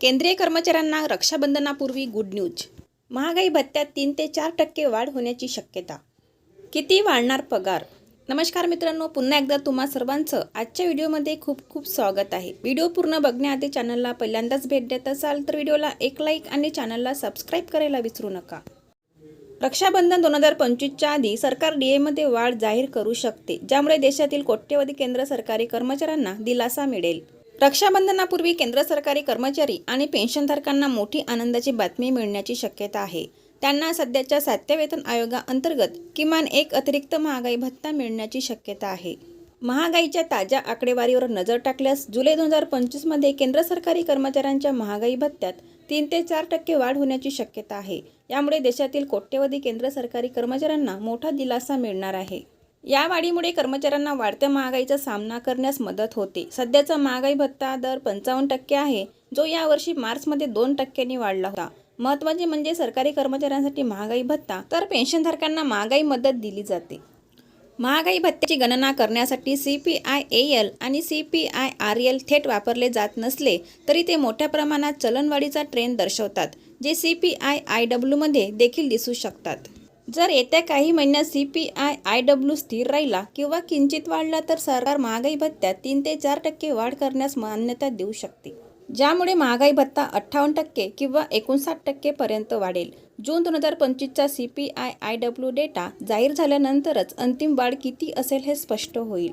केंद्रीय कर्मचाऱ्यांना रक्षाबंधनापूर्वी good news महागाई भत्त्यात तीन ते चार टक्के वाढ होण्याची शक्यता. किती वाढणार पगार? नमस्कार मित्रांनो पुन्हा एकदा तुम्हा सर्वांचं आजच्या व्हिडिओमध्ये खूप खूप स्वागत आहे. व्हिडिओ पूर्ण बघण्याआधी चॅनलला पहिल्यांदाच भेट देत असाल तर व्हिडिओला एक लाईक आणि चॅनलला सबस्क्राईब करायला विसरू नका. रक्षाबंधन दोन हजार पंचवीसच्या आधी सरकार डीएमध्ये वाढ जाहीर करू शकते ज्यामुळे देशातील कोट्यवधी केंद्र सरकारी कर्मचाऱ्यांना दिलासा मिळेल. रक्षाबंधनापूर्वी केंद्र सरकारी कर्मचारी आणि पेन्शनधारकांना मोठी आनंदाची बातमी मिळण्याची शक्यता आहे. त्यांना सध्याच्या सातव्या वेतन आयोगाअंतर्गत किमान एक अतिरिक्त महागाई भत्ता मिळण्याची शक्यता आहे. महागाईच्या ताज्या आकडेवारीवर नजर टाकल्यास जुलै दोन हजार पंचवीसमध्ये केंद्र सरकारी कर्मचाऱ्यांच्या महागाई भत्त्यात तीन ते चार टक्के वाढ होण्याची शक्यता आहे. यामुळे देशातील कोट्यवधी केंद्र सरकारी कर्मचाऱ्यांना मोठा दिलासा मिळणार आहे. या वाढीमुळे कर्मचाऱ्यांना वाढत्या महागाईचा सामना करण्यास मदत होते. सध्याचा महागाई भत्ता दर पंचावन्न टक्के आहे जो यावर्षी मार्चमध्ये दोन टक्क्यांनी वाढला होता. महत्त्वाचे म्हणजे सरकारी कर्मचाऱ्यांसाठी महागाई भत्ता तर पेन्शनधारकांना महागाई मदत दिली जाते. महागाई भत्त्याची गणना करण्यासाठी C P I A L आणि C P I R L थेट वापरले जात नसले तरी ते मोठ्या प्रमाणात चलनवाढीचा ट्रेंड दर्शवतात जे सी पी आय आय डब्ल्यूमध्ये देखील दिसू शकतात. जर येत्या काही महिन्यात C P I I W स्थिर राहिला किंवा किंचित वाढला तर सरकार महागाई भत्त्यात तीन ते चार टक्के वाढ करण्यास मान्यता देऊ शकते. ज्यामुळे महागाई भत्ता अठ्ठावन्न टक्के किंवा एकोणसाठ टक्केपर्यंत वाढेल. जून दोन हजार पंचवीसचा C P I I W data जाहीर झाल्यानंतरच अंतिम वाढ किती असेल हे स्पष्ट होईल.